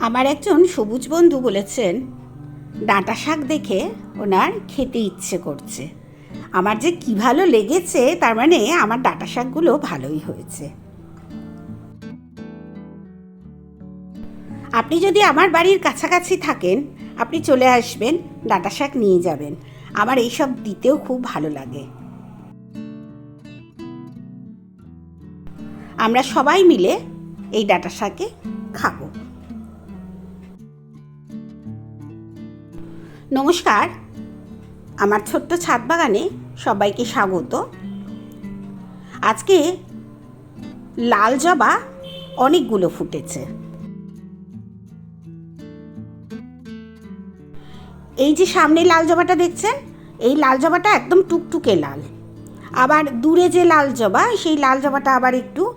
আমার একজন সবুজ বন্ধু বলেছেন, ডাঁটা শাক দেখে ওনার খেতে ইচ্ছে করছে। আমার যে কি ভালো লেগেছে, তার মানে আমার ডাঁটা শাকগুলো ভালোই হয়েছে। আপনি যদি আমার বাড়ির কাছাকাছি থাকেন, আপনি চলে আসবেন, ডাঁটা শাক নিয়ে যাবেন। আমার এইসব দিতেও খুব ভালো লাগে। আমরা সবাই মিলে এই ডাঁটা শাকে খাব। নমস্কার। আমার ছোট্ট ছাদ বাগানে সবাইকে স্বাগত। আজকে লাল জবা অনেকগুলো ফুটেছে। এই যে সামনে লাল জবাটা দেখছেন, এই লাল জবাটা একদম টুকটুকে লাল। আবার দূরে যে লাল জবা, সেই লাল জবাটা আবার একটু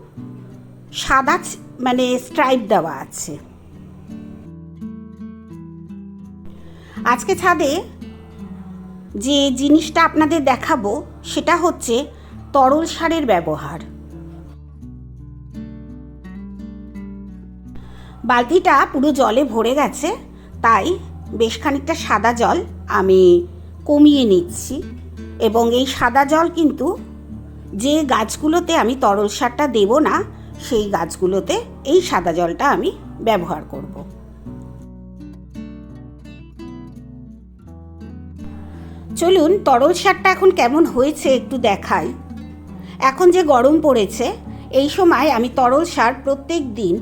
সাদা মানে স্ট্রাইপ দেওয়া আছে। আজকে ছাদে যে জিনিসটা আপনাদের দেখাবো, সেটা হচ্ছে তরল সারের ব্যবহার। বালতিটা পুরো জলে ভরে গেছে, তাই বেশ খানিকটা সাদা জল আমি কমিয়ে নিচ্ছি। এবং এই সাদা জল কিন্তু যে গাছগুলোতে আমি তরল সারটা দেব না, সেই গাছগুলোতে এই সাদা জলটা আমি ব্যবহার করব। চলুন তরল সারটা এখন কেমন হয়েছে একটু দেখাই। এখন যে গরম পড়েছে, এই সময় আমি তরল সার প্রত্যেক দিন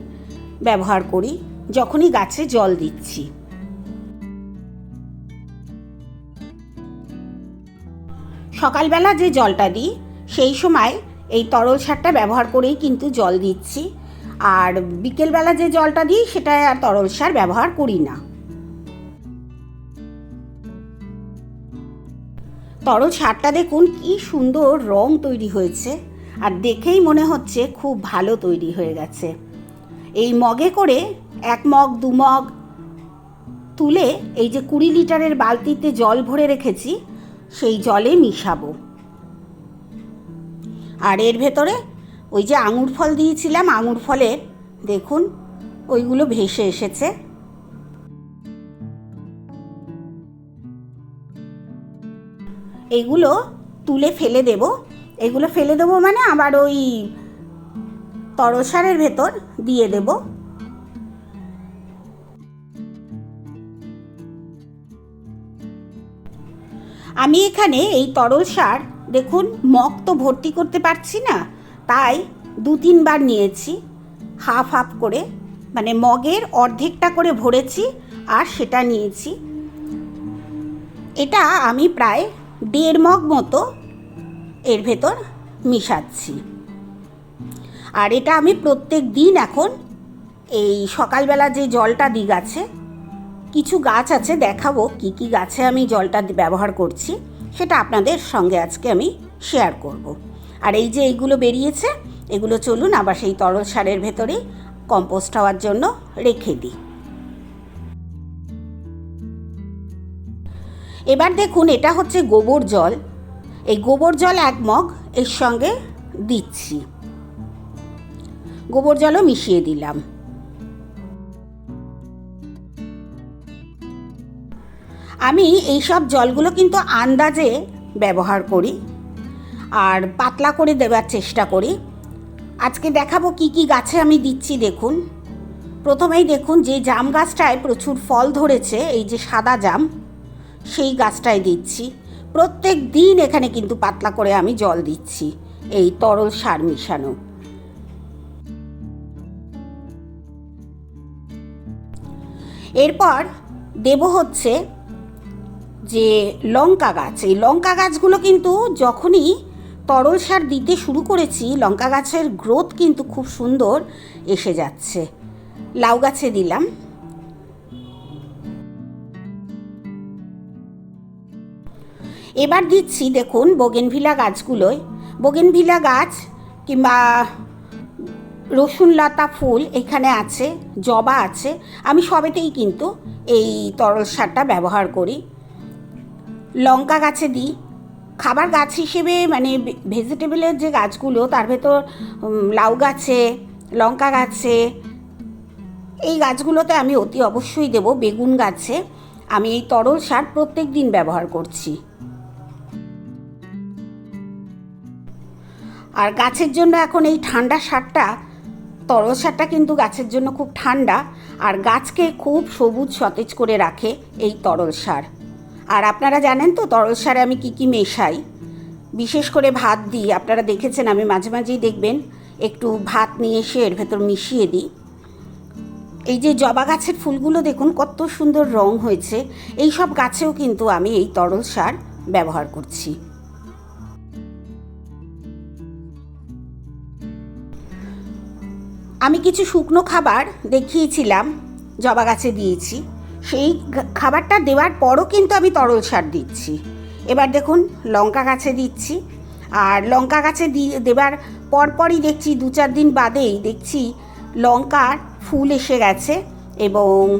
ব্যবহার করি, যখনই গাছে জল দিচ্ছি। সকালবেলা যে জলটা দিই, সেই সময় এই তরল সারটা ব্যবহার করেই কিন্তু জল দিচ্ছি। আর বিকেলবেলা যে জলটা দিই সেটা আর তরল সার ব্যবহার করি না। তরল সারটা দেখুন, কি সুন্দর রং তৈরি হয়েছে। আর দেখেই মনে হচ্ছে খুব ভালো তৈরি হয়ে গেছে। এই মগে করে এক মগ, দু মগ তুলে এই যে কুড়ি লিটারের বালতিতে জল ভরে রেখেছি, সেই জলে মিশাবো। আর এর ভেতরে ওই যে আঙুর ফল দিয়েছিলাম, আঙুর ফলের, দেখুন, ওইগুলো ভেসে এসেছে। এগুলো তুলে ফেলে দেব। এগুলো ফেলে দেবো মানে আবার ওই তরসারের ভেতর দিয়ে দেব। আমি এখানে এই তরল সার, দেখুন, মগ তো ভর্তি করতে পারছি না, তাই দু তিনবার নিয়েছি, হাফ হাফ করে মানে মগের অর্ধেকটা করে ভরেছি আর সেটা নিয়েছি। এটা আমি প্রায় দেড় মগ মতো এর ভেতর মিশাচ্ছি আর এটা আমি প্রত্যেক দিন এখন এই সকালবেলা যে জলটা দিই গাছে কিছু গাছ আছে, দেখাবো কি কি গাছে আমি জলটা ব্যবহার করছি, সেটা আপনাদের সঙ্গে আজকে আমি শেয়ার করব। আর এই যে এইগুলো বেরিয়েছে, এগুলো চলুন আবার সেই তরল সারের ভেতরেই কম্পোস্ট হওয়ার জন্য রেখে দিই এবার দেখুন এটা হচ্ছে গোবর জল। এই গোবর জল এক মগ, এর সঙ্গে দিচ্ছি। গোবর জলও মিশিয়ে দিলাম। আমি এই সব জলগুলো কিন্তু আন্দাজে ব্যবহার করি আর পাতলা করে দেওয়ার চেষ্টা করি। আজকে দেখাবো কি কি গাছে আমি দিচ্ছি, দেখুন। প্রথমেই দেখুন যে জাম গাছটায় প্রচুর ফল ধরেছে, এই যে সাদা জাম। সেই গাছটায় দিচ্ছি। প্রত্যেক দিন এখানে কিন্তু পাতলা করে আমি জল দিচ্ছি, এই তরল সার মিশানো। এরপর দেব হচ্ছে যে লঙ্কা গাছ। এই লঙ্কা গাছগুলো কিন্তু যখনই তরল সার দিতে শুরু করেছি, লঙ্কা গাছের গ্রোথ কিন্তু খুব সুন্দর এসে যাচ্ছে। লাউ গাছে দিলাম। এবার দিচ্ছি, দেখুন, বোগেনভিলা গাছগুলোয়। বোগেনভিলা গাছ কিংবা রসুন লতা ফুল এখানে আছে, জবা আছে। আমি সবেতেই কিন্তু এই তরল সারটা ব্যবহার করি। লঙ্কা গাছে দিই। খাবার গাছ হিসেবে মানে ভেজিটেবলের যে গাছগুলো, তার ভেতর লাউ গাছে, লঙ্কা গাছে, এই গাছগুলোতে আমি অতি অবশ্যই দেব বেগুন গাছে। আমি এই তরল সার প্রত্যেক দিন ব্যবহার করছি। আর গাছের জন্য এখন এই ঠান্ডা সারটা, তরল সারটা কিন্তু গাছের জন্য খুব ঠান্ডা, আর গাছকে খুব সবুজ সতেজ করে রাখে এই তরল সার। আর আপনারা জানেন তো তরল সারে আমি কি কি মেশাই? বিশেষ করে ভাত দিই, আপনারা দেখেছেন আমি মাঝে মাঝেই দেখবেন, একটু ভাত নিয়ে এসে এর ভেতর মিশিয়ে দিই। এই যে জবা গাছের ফুলগুলো দেখুন, কত সুন্দর রং হয়েছে, এই সব গাছেও কিন্তু আমি এই তরল সার ব্যবহার করছি। আমি কিছু শুকনো খাবার দেখিয়েছিলাম, জবা গাছে দিয়েছি। সেই খাবারটা দেওয়ার পরও কিন্তু আমি তরল সার দিচ্ছি। এবার দেখুন, লঙ্কা গাছে দিচ্ছি। আর লঙ্কা গাছে দেবার পরপরই দেখছি, দু চার দিন বাদেই দেখছি লঙ্কার ফুল এসে গেছে এবং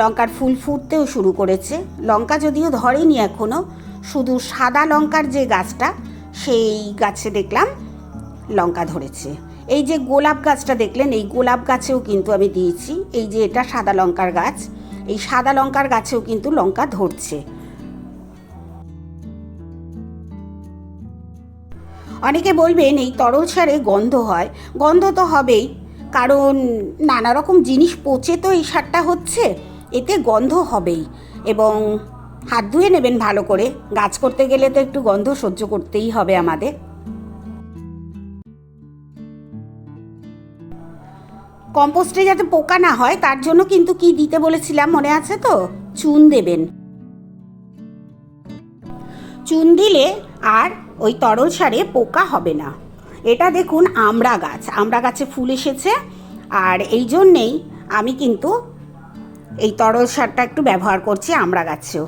লঙ্কার ফুল ফুটতেও শুরু করেছে। লঙ্কা যদিও ধরেনি এখনও শুধু সাদা লঙ্কার যে গাছটা, সেই গাছে দেখলাম লঙ্কা ধরেছে। এই যে গোলাপ গাছটা দেখলেন, এই গোলাপ গাছেও কিন্তু আমি দিয়েছি। এই যে এটা সাদা লঙ্কার গাছ, এই সাদা লঙ্কার গাছেও কিন্তু লঙ্কা ধরছে। অনেকে বলবেন, এই তরল সারে গন্ধ হয়। গন্ধ তো হবেই, কারণ নানা রকম জিনিস পচে তো এই সারটা হচ্ছে, এতে গন্ধ হবেই। এবং হাত ধুয়ে নেবেন ভালো করে। গাছ করতে গেলে তো একটু গন্ধ সহ্য করতেই হবে আমাদের। কম্পোস্টে যাতে পোকা না হয়, তার জন্য কিন্তু কি দিতে বলেছিলাম মনে আছে তো? চুন দেবেন। চুন দিলে আর ওই তরল সারে পোকা হবে না। এটা দেখুন আমড়া গাছ। আমড়া গাছে ফুল এসেছে। আর এই জন্যেই আমি কিন্তু এই তরল সারটা একটু ব্যবহার করছি আমড়া গাছেও।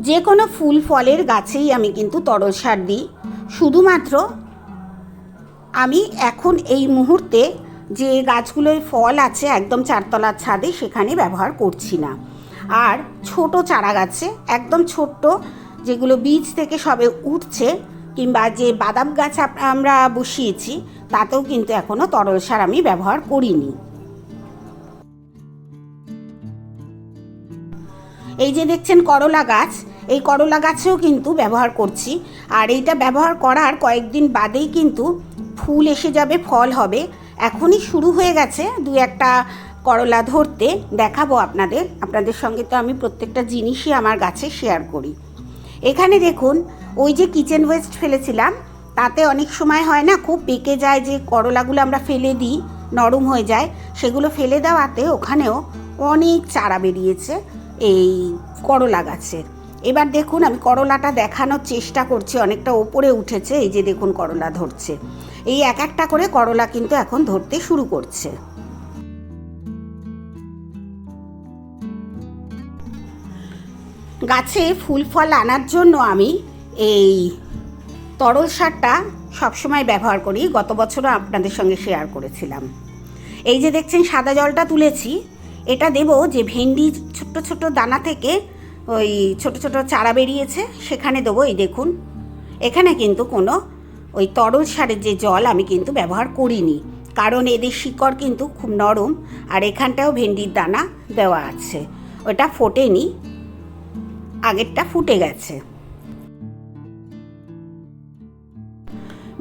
যে কোনো ফুল ফলের গাছেই আমি কিন্তু তরল সার দিই। শুধুমাত্র আমি এখন এই মুহূর্তে যে গাছগুলোয় ফল আছে একদম চারতলার ছাদে সেখানে ব্যবহার করছি না। আর ছোট চারা গাছে, একদম ছোট্ট, যেগুলো বীজ থেকে সবে উঠছে, কিংবা যে বাদাম গাছ আমরা বসিয়েছি, তাতেও কিন্তু এখনও তরল সার আমি ব্যবহার করিনি। এই যে দেখছেন করলা গাছ এই করলা গাছেও কিন্তু ব্যবহার করছি। আর এইটা ব্যবহার করার কয়েকদিন বাদেই কিন্তু ফুল এসে যাবে, ফল হবে। এখনই শুরু হয়ে গেছে দু একটা করলা ধরতে। দেখাবো আপনাদের। আপনাদের সঙ্গে তো আমি প্রত্যেকটা জিনিসই আমার গাছে শেয়ার করি। এখানে দেখুন, ওই যে কিচেন ওয়েস্ট ফেলেছিলাম, তাতে অনেক সময় হয় না, খুব পেকে যায় যে করলাগুলো আমরা ফেলে দিই, নরম হয়ে যায়। সেগুলো ফেলে দেওয়াতে ওখানেও অনেক চারা বেরিয়েছে এই করলা গাছের। এবার দেখুন, আমি করলাটা দেখানোর চেষ্টা করছি, অনেকটা ওপরে উঠেছে, এই যে দেখুন করলা ধরছে। এই এক একটা করে করলা কিন্তু এখন ধরতে শুরু করছে। গাছে ফুল ফল আনার জন্য আমি এই তরল সারটা সবসময় ব্যবহার করি, গত বছরও আপনাদের সঙ্গে শেয়ার করেছিলাম। এই যে দেখছেন, সাদা জলটা তুলেছি, এটা দেব যে ভেন্ডি ছোট্ট ছোট্ট দানা থেকে ওই ছোট ছোট চারা বেরিয়েছে, সেখানে দেবো। এই দেখুন, এখানে কিন্তু কোনো ওই তরল সারের যে জল আমি কিন্তু ব্যবহার করিনি, কারণ এদের শিকড় কিন্তু খুব নরম আর এখানটাও ভেন্ডির দানা দেওয়া আছে। ওটা ফোটেনি, আগেরটা ফুটে গেছে।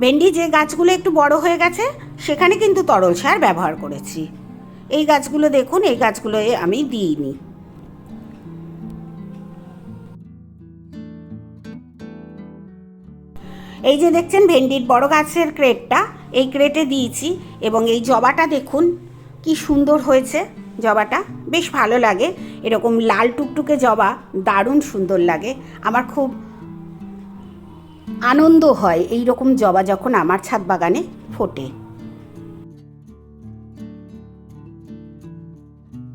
ভেন্ডি যে গাছগুলো একটু বড় হয়ে গেছে, সেখানে কিন্তু তরল সার ব্যবহার করেছি। এই গাছগুলো দেখুন, এই গাছগুলোয় আমি দিইনি। এই যে দেখছেন ভেন্ডির বড় গাছের ক্রেটটা, এই ক্রেটে দিয়েছি এবং এই জবাটা দেখুন, কি সুন্দর হয়েছে জবাটা, বেশ ভালো লাগে। এরকম লাল টুকটুকে জবা, দারুণ সুন্দর লাগে। আমার খুব আনন্দ হয় এই রকম জবা যখন আমার ছাদ বাগানে ফোটে।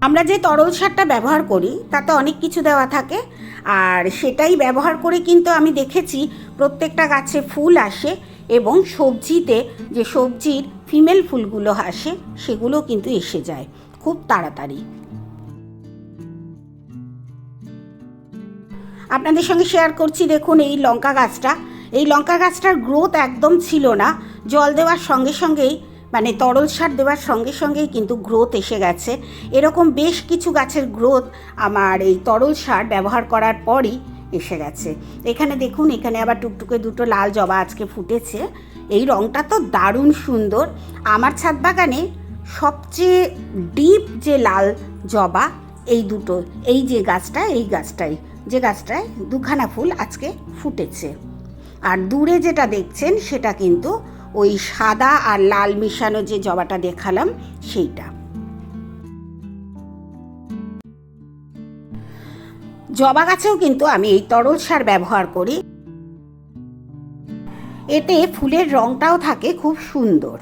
আমরা যে তরল সারটা ব্যবহার করি, তাতে অনেক কিছু দেওয়া থাকে। আর সেটাই ব্যবহার করে কিন্তু আমি দেখেছি, প্রত্যেকটা গাছে ফুল আসে এবং সবজিতে যে সবজির ফিমেল ফুলগুলো আসে, সেগুলো কিন্তু এসে যায় খুব তাড়াতাড়ি। আপনাদের সঙ্গে শেয়ার করছি, দেখুন এই লঙ্কা গাছটা। এই লঙ্কা গাছটার গ্রোথ একদম ছিল না। জল দেওয়ার সঙ্গে সঙ্গেই মানে তরল সার দেওয়ার সঙ্গে সঙ্গেই কিন্তু গ্রোথ এসে গেছে। এরকম বেশ কিছু গাছের গ্রোথ আমার এই তরল সার ব্যবহার করার পরই এসে গেছে। এখানে দেখুন, এখানে আবার টুকটুকে দুটো লাল জবা আজকে ফুটেছে। এই রঙটা তো দারুণ সুন্দর। আমার ছাদ বাগানে সবচেয়ে ডিপ যে লাল জবা, এই দুটো, এই যে গাছটা, এই গাছটাই, যে গাছটায় দুখানা ফুল আজকে ফুটেছে। আর দূরে যেটা দেখছেন, সেটা কিন্তু ওই সাদা আর লাল মিশানো যে জবাটা দেখালাম, সেইটা। জবা গাছেও কিন্তু আমি এই তরল সার ব্যবহার করি। এতে ফুলের রঙটাও থাকে খুব সুন্দর।